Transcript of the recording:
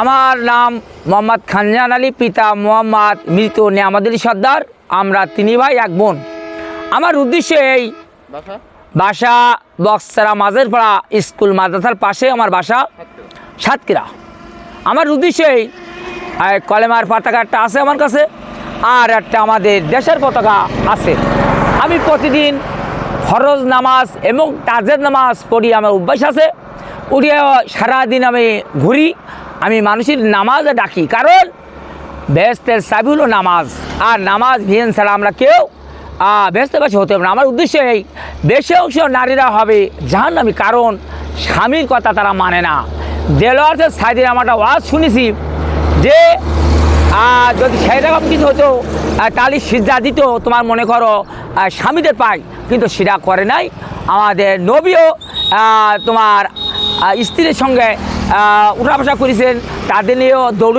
আমার নাম মোহাম্মদ খানজান আলী পিতা মোহাম্মদ মৃত নিয়ামদুল সর্দার আমরা তিনি ভাই এক বোন। আমার উদ্দেশ্য এই বাসা? বক্সারা মাঝের পাড়া স্কুল মাদ্রাসার পাশে আমার বাসা সাতক্ষীরা। আমার উদ্দেশ্য এই এই কলেমার পতাকা একটা আছে আমার কাছে আর একটা আমাদের দেশের পতাকা আছে। আমি প্রতিদিন ফরজ নামাজ এবং তাজের নামাজ পড়ি আমার অভ্যাস আছে। উঠিয়ে সারাদিন আমি ঘুরি আমি মানুষের নামাজে ডাকি, কারণ বেহেস্তের চাবি হলো নামাজ। আর নামাজ ভিয়েন ছাড়া আমরা কেউ পাশে হতে হবে না। আমার উদ্দেশ্য এই, বেশি অংশ নারীরা হবে জাহান্নামী, কারণ স্বামীর কথা তারা মানে না। দেলোয়ার সাইডে আমার একটা ওয়াজ শুনেছি, যে যদি সেই রকম কিছু হতো তাহলে সিজা দিত, তোমার মনে করো স্বামীদের পাই কিন্তু সেটা করে নাই। আমাদের নবীও তোমার স্ত্রীর সঙ্গে উঠা বসা করেছেন। তাদের নিয়েও দৌড়